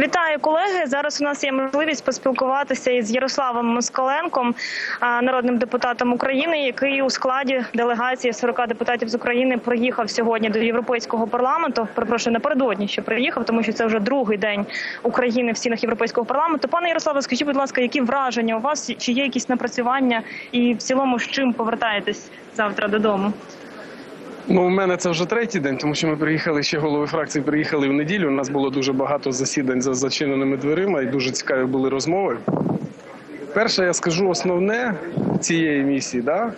Вітаю, колеги. Зараз у нас є можливість поспілкуватися із Ярославом Москаленком, народним депутатом України, який у складі делегації 40 депутатів з України приїхав сьогодні до Європейського парламенту. Перепрошую, напередодні що приїхав, тому що це вже другий день України в стінах Європейського парламенту. Пане Ярославе, скажіть, будь ласка, які враження у вас? Чи є якісь напрацювання, і в цілому з чим повертаєтесь завтра додому? Ну, у мене це вже третій день, тому що ми приїхали ще голови фракції. Приїхали в неділю. У нас було дуже багато засідань за зачиненими дверима, і дуже цікаві були розмови. Перше, я скажу основне цієї місії, да?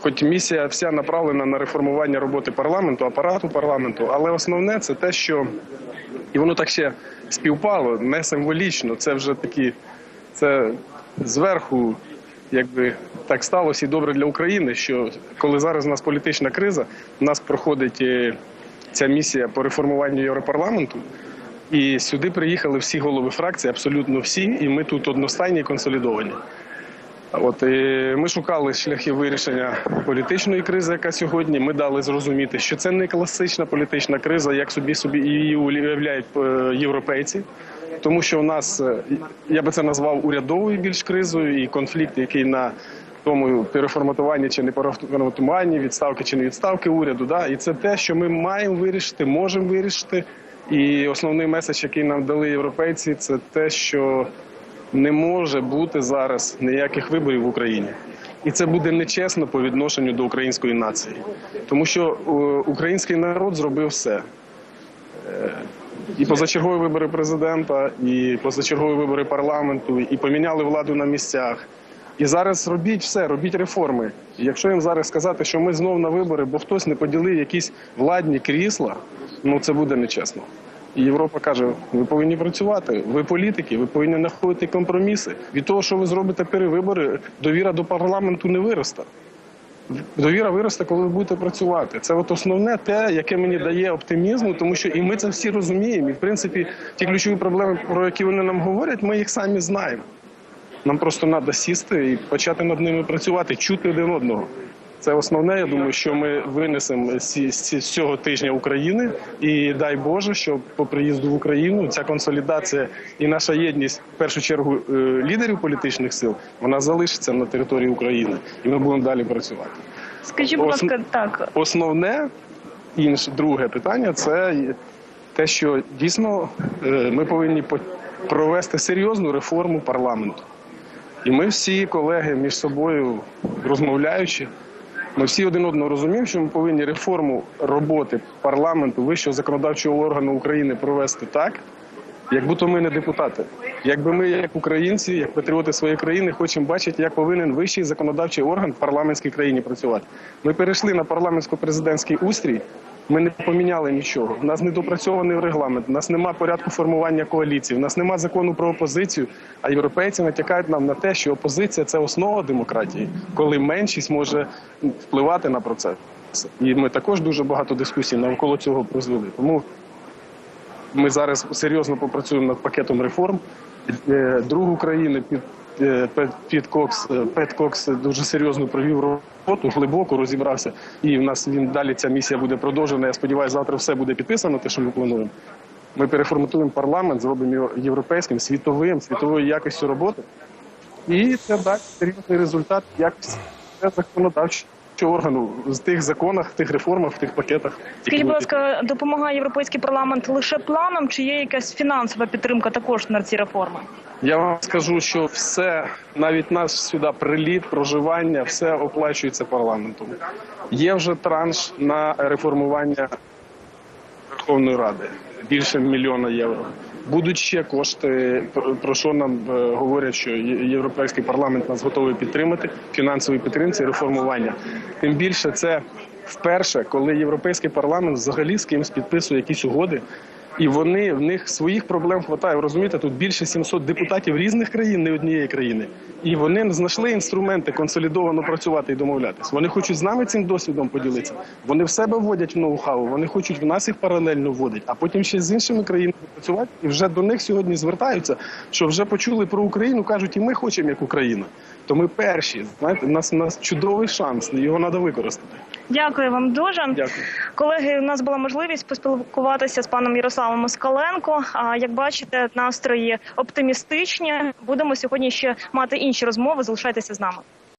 хоч місія вся направлена на реформування роботи парламенту, апарату парламенту, але основне це те, що і воно так ще співпало, не символічно. Це вже такі, це зверху, якби так сталося і добре для України, що коли зараз у нас політична криза, у нас проходить е, ця місія по реформуванню Європарламенту. І сюди приїхали всі голови фракції, абсолютно всі, і ми тут одностайні і консолідовані. От і ми шукали шляхи вирішення політичної кризи, яка сьогодні. Ми дали зрозуміти, що це не класична політична криза, як собі собі її уявляють е, європейці. Тому що у нас е, я би це назвав урядовою більш кризою, і конфлікт, який на тому переформатуванні чи не переформатуванні, відставки чи не відставки уряду. Да? І це те, що ми маємо вирішити, можемо вирішити. І основний меседж, який нам дали європейці, це те, що не може бути зараз ніяких виборів в Україні. І це буде нечесно по відношенню до української нації, тому що е, український народ зробив все. І позачергові вибори президента, і позачергові вибори парламенту, і поміняли владу на місцях. І зараз робіть все, робіть реформи. І якщо їм зараз сказати, що ми знов на вибори, бо хтось не поділив якісь владні крісла, ну це буде нечесно. І Європа каже: ви повинні працювати, ви політики, ви повинні знаходити компроміси. Від того, що ви зробите перевибори, довіра до парламенту не виросте. Довіра виросте, коли ви будете працювати. Це от основне те, яке мені дає оптимізму, тому що і ми це всі розуміємо. І в принципі, ті ключові проблеми, про які вони нам говорять, ми їх самі знаємо. Нам просто треба сісти і почати над ними працювати, чути один одного. Це основне. Я думаю, що ми винесемо з цього тижня України, і дай Боже, що по приїзду в Україну ця консолідація і наша єдність, в першу чергу, е, лідерів політичних сил, вона залишиться на території України, і ми будемо далі працювати. Скажіть, будь Ос- ласка, так Основне інше друге питання це те, що дійсно е, ми повинні по- провести серйозну реформу парламенту. І ми всі колеги між собою розмовляючи, ми всі один одного розуміємо, що ми повинні реформу роботи парламенту вищого законодавчого органу України провести так, як будто ми не депутати. Якби ми, як українці, як патріоти своєї країни, хочемо бачити, як повинен вищий законодавчий орган в парламентській країні працювати. Ми перейшли на парламентсько-президентський устрій. Ми не поміняли нічого. У нас недопрацьований регламент, у нас немає порядку формування коаліції, у нас немає закону про опозицію. А європейці натякають нам на те, що опозиція це основа демократії, коли меншість може впливати на процес. І ми також дуже багато дискусій навколо цього прозвели. Тому ми зараз серйозно попрацюємо над пакетом реформ. Е, Друг України під е, Пет- Кокс, е, Пет Кокс дуже серйозно провів роботу, глибоко розібрався. І в нас він далі ця місія буде продовжена. Я сподіваюся, завтра все буде підписано, те, що ми плануємо. Ми переформатуємо парламент, зробимо його європейським, світовим, світовою якістю роботи. І це дасть серйозний результат якості законодавчого органу з тих законах, в тих реформах, в тих пакетах. Скажіть, будь ласка, допомагає європейський парламент лише планом, чи є якась фінансова підтримка також на ці реформи? Я вам скажу, що все, навіть наш сюди приліт, проживання, все оплачується парламентом. Є вже транш на реформування Верховної Ради більше мільйона євро. Будуть ще кошти, про- що нам е, говорять, що європейський парламент нас готовий підтримати фінансові підтримці, реформування. Тим більше це вперше, коли європейський парламент взагалі з кимось підписує якісь угоди. І вони в них своїх проблем хватає. Ви розумієте, тут більше 700 депутатів різних країн, не однієї країни, і вони знайшли інструменти консолідовано працювати і домовлятися. Вони хочуть з нами цим досвідом поділитися. Вони в себе вводять в ноу-хау, вони хочуть в нас їх паралельно вводять, а потім ще з іншими країнами працювати. І вже до них сьогодні звертаються, що вже почули про Україну, кажуть, і ми хочемо як Україна. То ми перші. Знаєте, у нас у нас чудовий шанс, його треба використати. Дякую вам дуже. Дякую. Колеги, у нас була можливість поспілкуватися з паном Ярославом Москаленко. А як бачите, настрої оптимістичні. Будемо сьогодні ще мати інші розмови. Залишайтеся з нами.